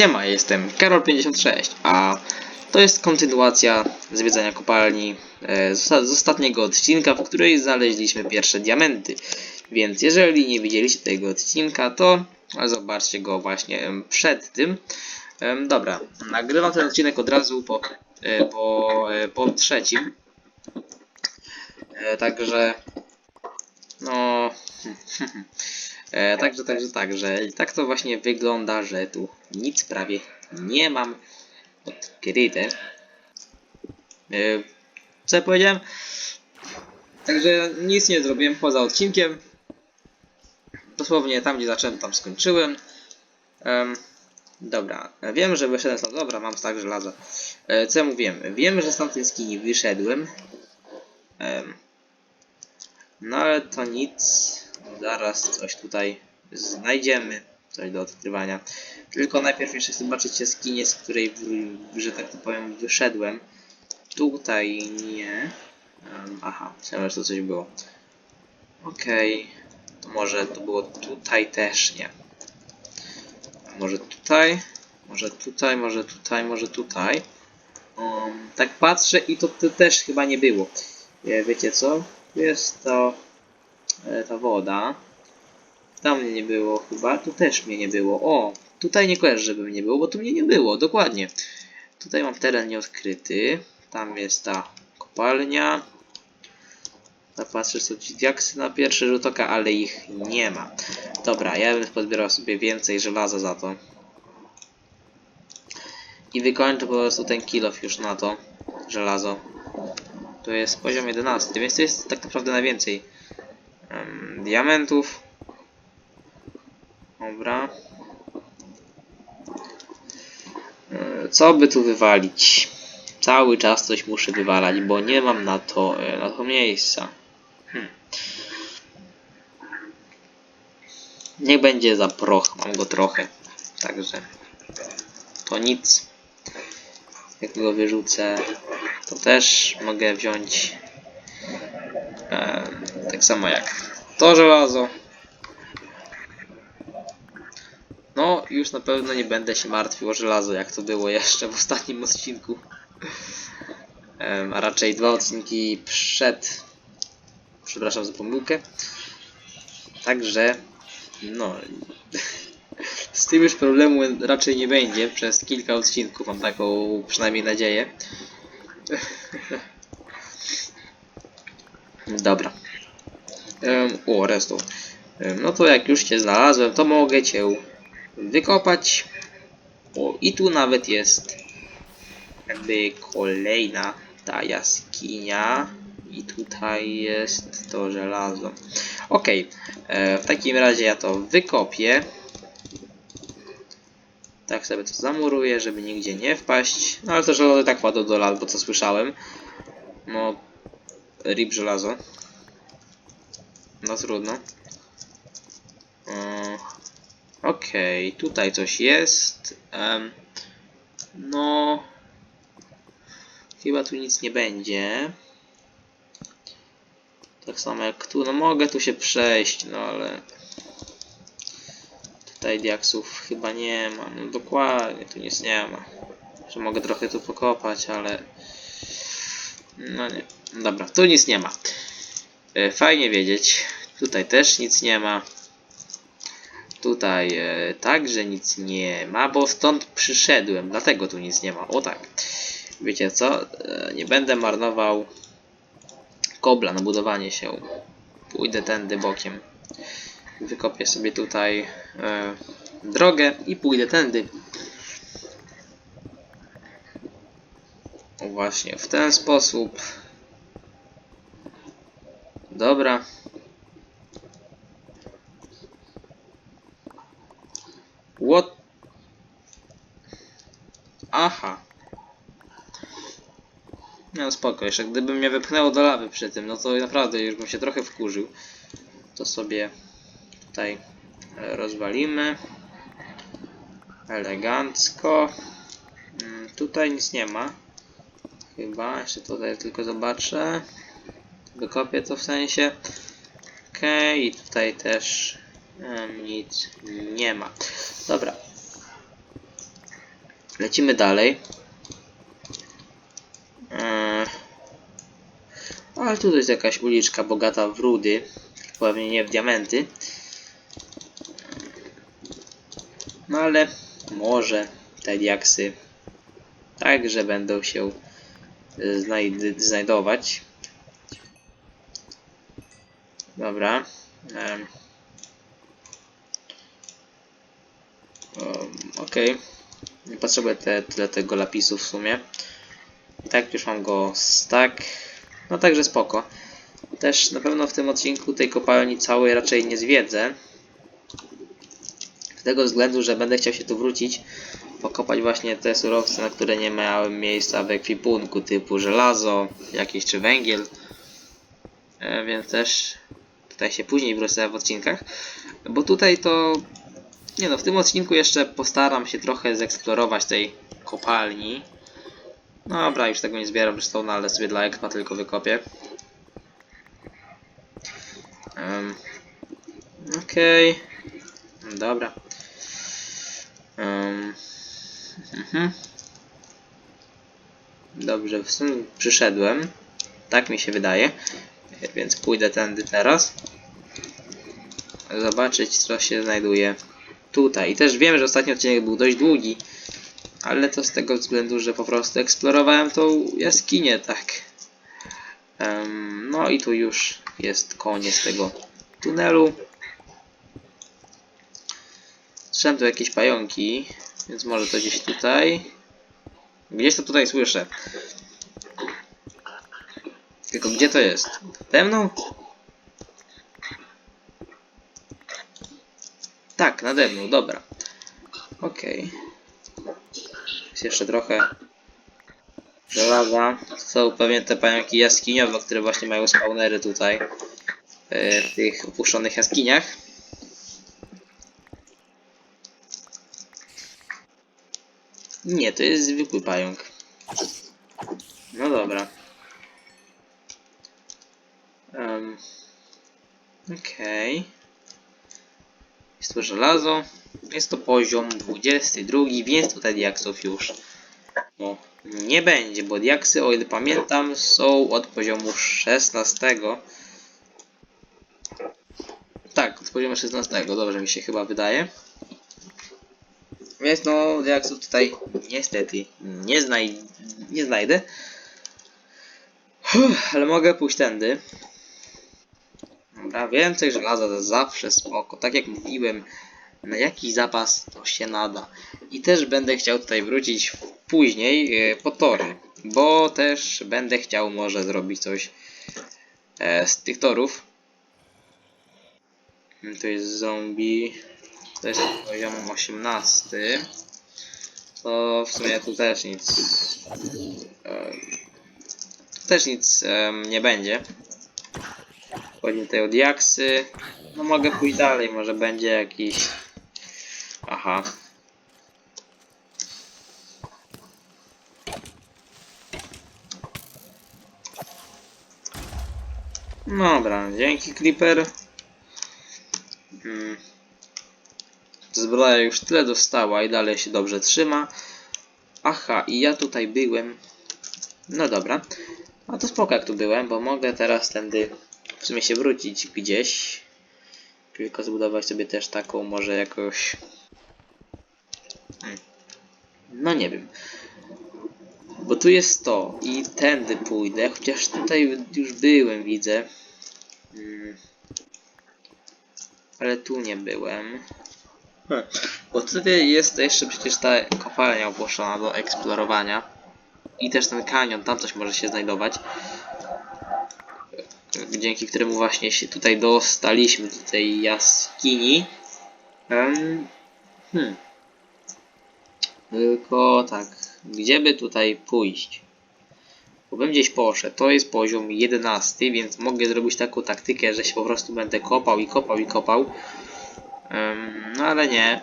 Siema, jestem Karol56, a to jest kontynuacja zwiedzania kopalni e, z, ostatniego odcinka, w której znaleźliśmy pierwsze diamenty. Więc jeżeli nie widzieliście tego odcinka, to zobaczcie go właśnie przed tym. Dobra, nagrywam ten odcinek od razu po, e, po, e, po trzecim. Także no. E, także, także, także. I tak to właśnie wygląda, że tu nic prawie nie mam odkryte. E, co ja powiedziałem? Także nic nie zrobiłem poza odcinkiem. Dosłownie tam, gdzie zacząłem, tam skończyłem. Em, dobra, wiem, że wyszedłem stąd. Dobra, mam tak żelaza. E, co ja mówiłem? Wiem, że z tamtej skini wyszedłem. Em, no ale to nic. Zaraz coś tutaj znajdziemy. Coś do odkrywania. Tylko najpierw jeszcze zobaczycie skinie, z której, że tak to powiem, wyszedłem. Tutaj nie. Em, aha, myślałem, że to coś było. Okej. To może to było tutaj też nie. Może tutaj. Może tutaj, może tutaj, może tutaj. Um, tak patrzę i to, to też chyba nie było. E, Wiecie co? Jest to ta woda. Tam mnie nie było chyba, tu też mnie nie było. O, tutaj nie kojarzę, żeby mnie nie było, bo tu mnie nie było, dokładnie. Tutaj mam teren nieodkryty. Tam jest ta kopalnia. Zapatrzę sobie diaksy na pierwszy rzut oka, ale ich nie ma. Dobra, ja bym pozbierał sobie więcej żelaza za to. I wykończę po prostu ten kilof już na to żelazo. To jest poziom 11, więc to jest tak naprawdę najwięcej diamentów. Dobra. E, Co by tu wywalić? Cały czas coś muszę wywalać, bo nie mam na to, e, na to miejsca. Hmm. Niech będzie za proch, mam go trochę. Także to nic. Jak go wyrzucę, to też mogę wziąć e, tak samo jak to żelazo. No, już na pewno nie będę się martwił o żelazo, jak to było jeszcze w ostatnim odcinku. A raczej dwa odcinki przed. Przepraszam za pomyłkę. Także, no. Z tym już problemu raczej nie będzie przez kilka odcinków, mam taką przynajmniej nadzieję. Dobra. O. Em, No to jak już cię znalazłem, to mogę cię wykopać. O, i tu nawet jest jakby kolejna ta jaskinia. I tutaj jest to żelazo. Ok, e, w takim razie ja to wykopię. Tak sobie to zamuruję, żeby nigdzie nie wpaść. No ale to żelazo tak padło do lat, bo co słyszałem. No, rip żelazo. No trudno. E, Okej, tutaj coś jest. Em, no. Chyba tu nic nie będzie. Tak samo jak tu. No mogę tu się przejść, no ale. Tutaj diaksów chyba nie ma. No dokładnie, tu nic nie ma. Że mogę trochę tu pokopać, ale. No nie. Dobra, tu nic nie ma. E, Fajnie wiedzieć. Tutaj też nic nie ma. Tutaj e, także nic nie ma, bo stąd przyszedłem, dlatego tu nic nie ma. O tak. Wiecie co? E, nie będę marnował kobla na budowanie się. Pójdę tędy bokiem. Wykopię sobie tutaj e, drogę i pójdę tędy. Właśnie, w ten sposób. Dobra. What? Aha. No spoko, jeszcze gdyby mnie wypchnęło do lawy przy tym, no to naprawdę już bym się trochę wkurzył. To sobie tutaj e, rozwalimy. Elegancko. Mm, Tutaj nic nie ma. Chyba, jeszcze tutaj tylko zobaczę. Wykopię to w sensie. Okej, i tutaj też em, nic nie ma. Dobra. Lecimy dalej. Eee, ale tu jest jakaś uliczka bogata w rudy. Pewnie nie w diamenty. No ale może te diaksy także będą się e, znajd znajdować. Dobra. Um, Okej. Nie potrzebuję te, tyle tego lapisu w sumie. Tak, już mam go stack. No także spoko. Też na pewno w tym odcinku tej kopalni całej raczej nie zwiedzę. Z tego względu, że będę chciał się tu wrócić, pokopać właśnie te surowce, na które nie miałem miejsca w ekwipunku, typu żelazo, jakieś czy węgiel. E, więc też tutaj się później wrócę w odcinkach. Bo tutaj to nie no, w tym odcinku jeszcze postaram się trochę zeksplorować tej kopalni. No dobra, już tego nie zbieram zresztą, no ale sobie dla expa tylko wykopię. Um, Okej. Dobra. Um, mhm. Dobrze, w sumie przyszedłem. Tak mi się wydaje. Więc pójdę tędy teraz. Zobaczyć co się znajduje tutaj. I też wiem, że ostatni odcinek był dość długi, ale to z tego względu, że po prostu eksplorowałem tą jaskinię, tak. Em, no i tu już jest koniec tego tunelu. Słyszałem tu jakieś pająki, więc może to gdzieś tutaj. Gdzieś to tutaj słyszę. Tylko gdzie to jest? Nade mną? Tak, nade mną, dobra. Okej. Jest jeszcze trochę żelaza. Są pewnie te pająki jaskiniowe, które właśnie mają spawnery tutaj. e, W tych opuszczonych jaskiniach. Nie, to jest zwykły pająk. No dobra. Um, Okej. Jest to żelazo. Jest to poziom 22, więc tutaj diaksów już no, nie będzie, bo diaksy, o ile pamiętam, są od poziomu 16. Tak, od poziomu 16, dobrze mi się chyba wydaje. Więc no, diaksów tutaj niestety nie, znaj nie znajdę. Uff, ale mogę pójść tędy. Dobra, więcej żelaza to zawsze spoko. Tak jak mówiłem, na jakiś zapas to się nada. I też będę chciał tutaj wrócić później e, po tory, bo też będę chciał może zrobić coś e, z tych torów. Mm, To jest zombie. To jest poziom 18. To w sumie tu też nic. E, tu też nic em, nie będzie. Chodzi tutaj o diaksy. No mogę pójść dalej, może będzie jakiś... Aha. Dobra, dzięki Creeper. Hmm. Zbroja już tyle dostała i dalej się dobrze trzyma. Aha, i ja tutaj byłem. No dobra. A to spoko jak tu byłem, bo mogę teraz tędy w sumie się wrócić gdzieś. Tylko zbudować sobie też taką może jakoś... Hmm. No nie wiem. Bo tu jest to i tędy pójdę, chociaż tutaj już byłem, widzę. Hmm. Ale tu nie byłem. Hmm. Bo tutaj jest jeszcze przecież ta kopalnia ogłoszona do eksplorowania. I też ten kanion, tam coś może się znajdować dzięki któremu właśnie się tutaj dostaliśmy do tej jaskini. Hmm. Tylko tak, gdzie by tutaj pójść? Bo bym gdzieś poszedł. To jest poziom 11, więc mogę zrobić taką taktykę, że się po prostu będę kopał i kopał i kopał. Um, no ale nie.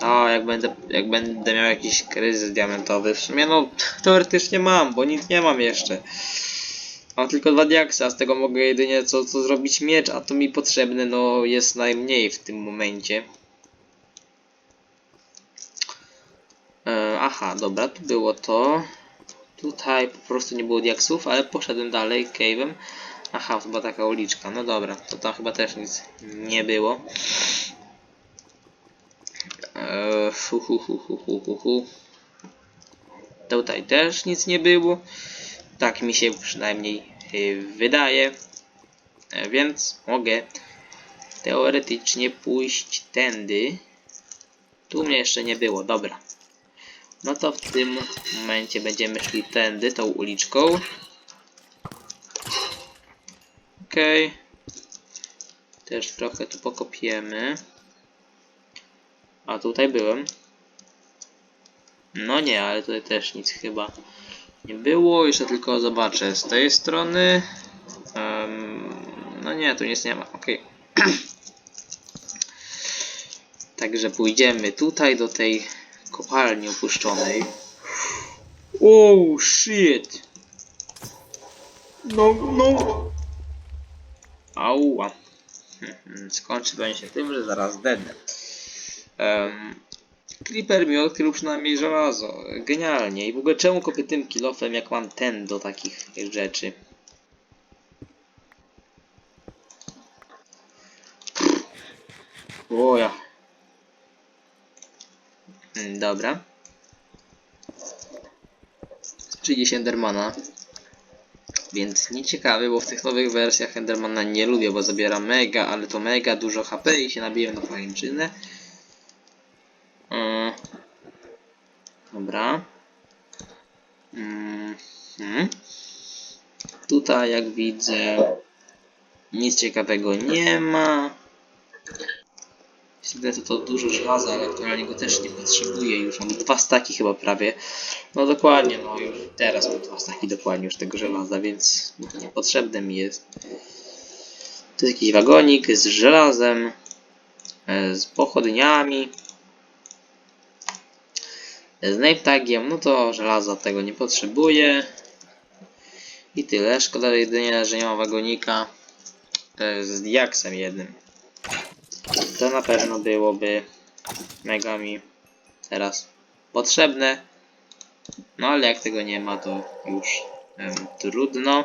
To jak będę, jak będę miał jakiś kryzys diamentowy, w sumie no teoretycznie mam, bo nic nie mam jeszcze. Mam tylko dwa diaksy, a z tego mogę jedynie co, co zrobić miecz, a to mi potrzebne no jest najmniej w tym momencie. E, aha. Dobra, tu było to. Tutaj po prostu nie było diaksów, ale poszedłem dalej cave'em. Aha, była taka uliczka. No dobra, to tam chyba też nic nie było. Eee, hu, hu, hu, hu, hu, hu. Tutaj też nic nie było. Tak mi się przynajmniej y, wydaje. E, Więc mogę teoretycznie pójść tędy. Tu mnie jeszcze nie było, dobra. No to w tym momencie będziemy szli tędy, tą uliczką. Okej. Też trochę tu pokopiemy. A tutaj byłem. No nie, ale tutaj też nic chyba nie było. Jeszcze tylko zobaczę z tej strony. Em, no nie, tu nic nie ma. Okej. Także pójdziemy tutaj do tej kopalni opuszczonej. Oh shit! No, no! Ała. Hmm, Skończy będzie się tym, że zaraz dednę. Um, Creeper mi odkrył przynajmniej żelazo. Genialnie. I w ogóle czemu kopię tym kilofem, jak mam ten do takich rzeczy? Oja. Mm, Dobra. 30 Endermana. Więc nieciekawy, bo w tych nowych wersjach Endermana nie lubię, bo zabiera mega, ale to mega dużo HP i się nabiję na pajęczynę. Mm. Dobra. Mm. Hmm. Tutaj jak widzę nic ciekawego nie ma. Jeśli to, to dużo żelaza, ale aktualnie go też nie potrzebuję już. Mam dwa staki chyba prawie. No dokładnie, no już teraz mam dwa staki dokładnie już tego żelaza, więc niepotrzebne mi jest. To jest jakiś wagonik z żelazem, e, z pochodniami, z name tagiem, no to żelaza tego nie potrzebuję. I tyle. Szkoda jedynie, że nie ma wagonika z diaksem jednym. To na pewno byłoby mega mi teraz potrzebne. No ale jak tego nie ma, to już em, trudno.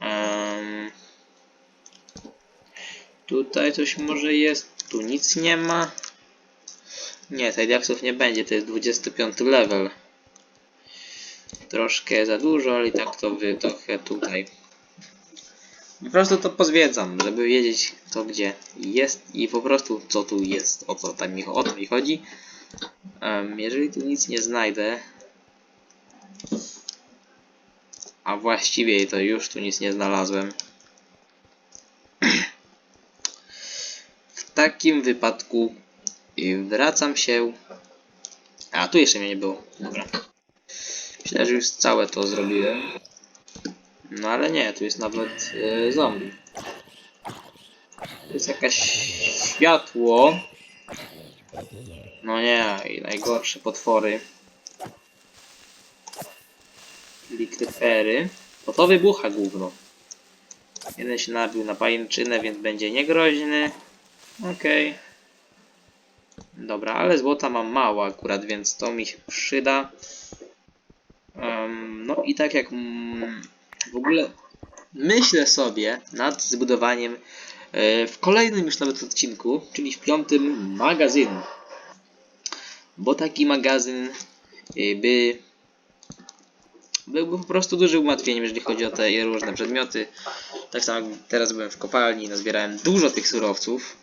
Em, tutaj coś może jest, tu nic nie ma. Nie, tej diaksów nie będzie, to jest 25 level. Troszkę za dużo, ale i tak to wy trochę tutaj. Po prostu to pozwiedzam, żeby wiedzieć co gdzie jest i po prostu co tu jest, o co tam mi, o to mi chodzi. Em, jeżeli tu nic nie znajdę, a właściwie to już tu nic nie znalazłem, w takim wypadku y, wracam się. A tu jeszcze mnie nie było. Dobra. Myślę, że już całe to zrobiłem. No ale nie, tu jest nawet y, zombie. Tu jest jakaś światło. No nie, i najgorsze potwory. Czyli krypery. To wybucha gówno. Jeden się nabił na pajęczynę, więc będzie niegroźny. Okej. Dobra, ale złota mam mało akurat, więc to mi się przyda. Em, no i tak jak mm, w ogóle myślę sobie nad zbudowaniem e, w kolejnym już nawet odcinku, czyli w piątym magazynu. Bo taki magazyn e, by byłby po prostu dużym ułatwieniem, jeżeli chodzi o te różne przedmioty. Tak samo jak teraz byłem w kopalni, nazbierałem dużo tych surowców.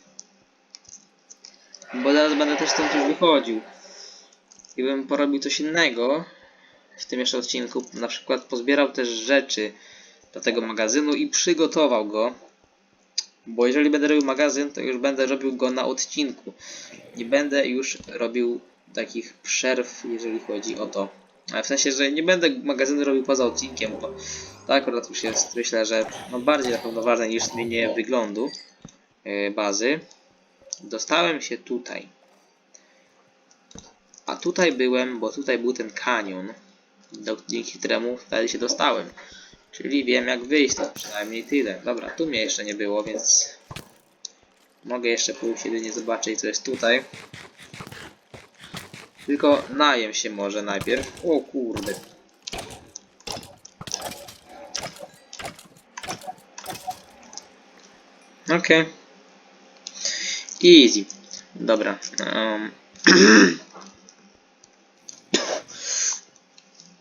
Bo zaraz będę też stąd już wychodził. I bym porobił coś innego w tym jeszcze odcinku. Na przykład pozbierał też rzeczy do tego magazynu i przygotował go. Bo jeżeli będę robił magazyn, to już będę robił go na odcinku. Nie będę już robił takich przerw, jeżeli chodzi o to. Ale w sensie, że nie będę magazynu robił poza odcinkiem, bo to akurat już jest, myślę, że no bardziej na pewno ważne niż zmienienie wyglądu yy, bazy. Dostałem się tutaj. A tutaj byłem, bo tutaj był ten kanion, do, dzięki któremu wtedy się dostałem. Czyli wiem jak wyjść, to przynajmniej tyle. Dobra, tu mnie jeszcze nie było, więc mogę jeszcze pójść jedynie zobaczyć co jest tutaj. Tylko najem się może najpierw. O kurde. Okej. Easy. Dobra. Um.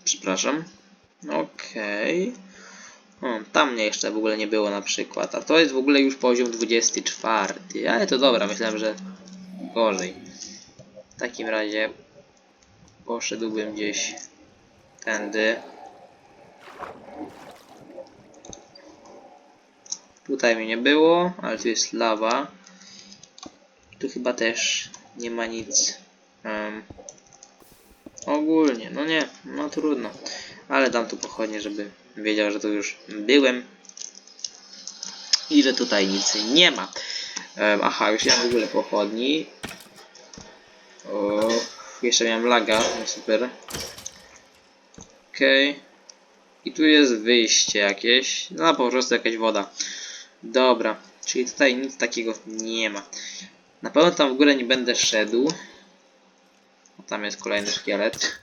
Przepraszam. Okej. O, Tam mnie jeszcze w ogóle nie było na przykład. A to jest w ogóle już poziom 24. Ale to dobra, myślałem, że gorzej. W takim razie poszedłbym gdzieś tędy. Tutaj mnie nie było, ale tu jest lawa. Tu chyba też nie ma nic. em, ogólnie, no nie, no trudno. Ale dam tu pochodnie, żeby wiedział, że tu już byłem. I że tutaj nic nie ma. Em, aha, już mam w ogóle pochodni. O, jeszcze miałem laga, no super. Okej. I tu jest wyjście jakieś. No po prostu jakaś woda. Dobra, czyli tutaj nic takiego nie ma. Na pewno tam w górę nie będę szedł. O, tam jest kolejny szkielet.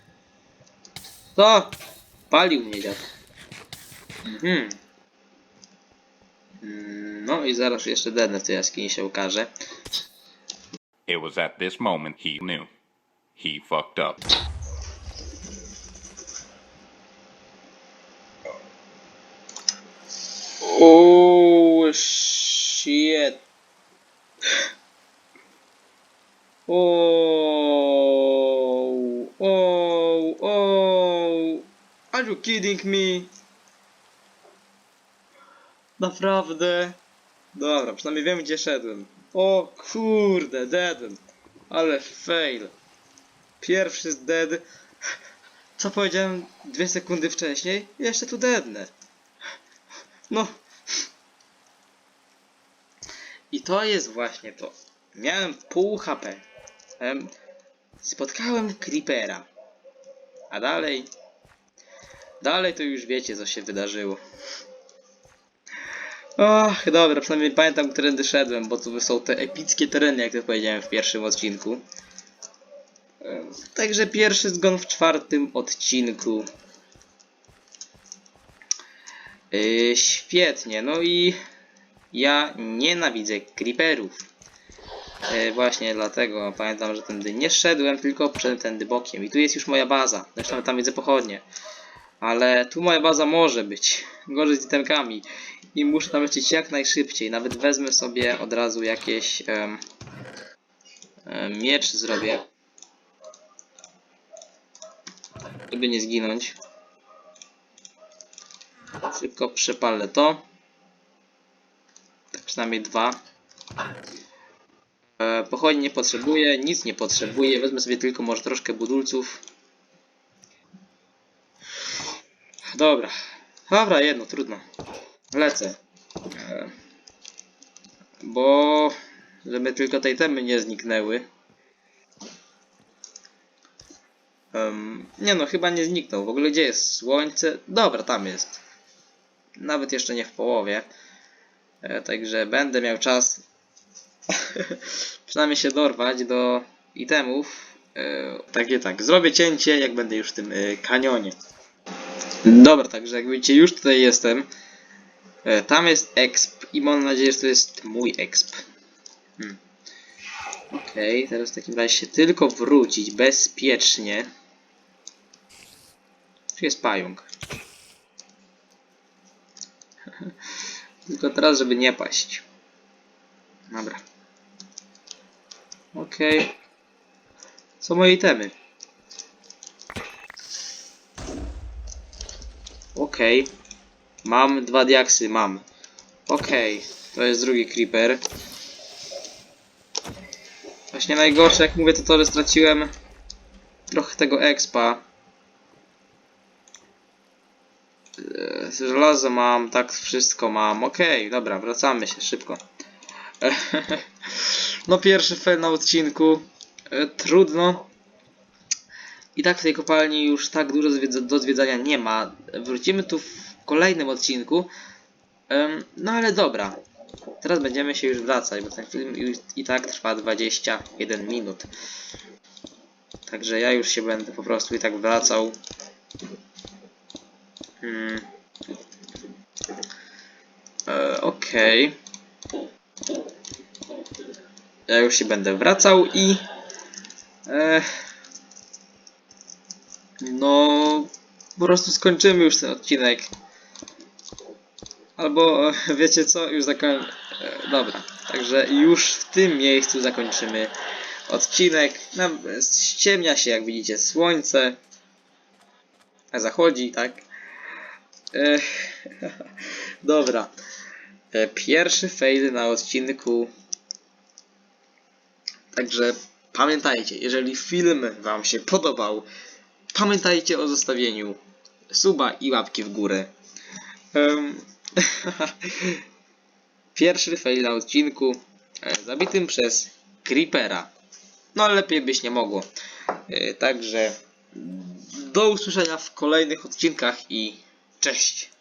Co? Palił mnie dziad. Mhm. Mm, No i zaraz jeszcze denę w tej jaskini się ukaże. It was at this moment he knew. He fucked up. Oh shit. Oh, oh, oh. Are you kidding me? Naprawdę? Dobra, przynajmniej wiem gdzie szedłem. O kurde, deadem. Ale fail. Pierwszy z dead. Co powiedziałem dwie sekundy wcześniej? Jeszcze tu deadnę. No. I to jest właśnie to. Miałem pół HP. Em, spotkałem Creepera. A dalej. Dalej to już wiecie, co się wydarzyło. Och, dobra, przynajmniej pamiętam, którędy szedłem, bo tu są te epickie tereny, jak to powiedziałem w pierwszym odcinku. Także pierwszy zgon w czwartym odcinku. Yy, świetnie, no i ja nienawidzę creeperów. Yy, właśnie dlatego pamiętam, że tędy nie szedłem, tylko przed tędy bokiem. I tu jest już moja baza. Zresztą tam widzę pochodnie. Ale tu moja baza może być. Gorzej z itemkami. I muszę tam lecieć jak najszybciej. Nawet wezmę sobie od razu jakieś em, em, miecz zrobię. Żeby nie zginąć. Szybko przepalę to. Tak przynajmniej dwa. Pochodni nie potrzebuję, nic nie potrzebuję. Wezmę sobie tylko może troszkę budulców. Dobra. Dobra, jedno, trudno. Lecę. E, bo żeby tylko tej temy nie zniknęły. Em, nie no, chyba nie zniknął. W ogóle gdzie jest słońce? Dobra, tam jest. Nawet jeszcze nie w połowie. E, także będę miał czas przynajmniej się dorwać do itemów. E, takie tak, zrobię cięcie jak będę już w tym e, kanionie. Dobra, także jak widzicie już tutaj jestem. E, tam jest exp i mam nadzieję, że to jest mój exp. Hmm. Okej, teraz w takim razie się tylko wrócić bezpiecznie. Tu jest pająk. Tylko teraz, żeby nie paść. Dobra. Okej. Co moje itemy? Okej. Mam dwa diaksy, mam. Okej. To jest drugi creeper. Właśnie najgorsze, jak mówię, to to, że straciłem trochę tego expa. Eee, Żelazo mam, tak wszystko mam. Okej, dobra, wracamy się szybko. No pierwszy fail na odcinku. E, Trudno. I tak w tej kopalni już tak dużo do zwiedzania nie ma. Wrócimy tu w kolejnym odcinku. No ale dobra. Teraz będziemy się już wracać, bo ten film już i tak trwa 21 minut. Także ja już się będę po prostu i tak wracał. Hmm. E, Okej. Ja już się będę wracał i... E, no... Po prostu skończymy już ten odcinek. Albo wiecie co, już zakończę. Dobra, także już w tym miejscu zakończymy odcinek. Nam ściemnia się, jak widzicie, słońce. Zachodzi, tak? E, Dobra. Pierwszy fail na odcinku. Także pamiętajcie, jeżeli film Wam się podobał, pamiętajcie o zostawieniu suba i łapki w górę. Em, Pierwszy fail na odcinku e, zabitym przez Creepera. No lepiej byś nie mogło. E, Także do usłyszenia w kolejnych odcinkach i cześć.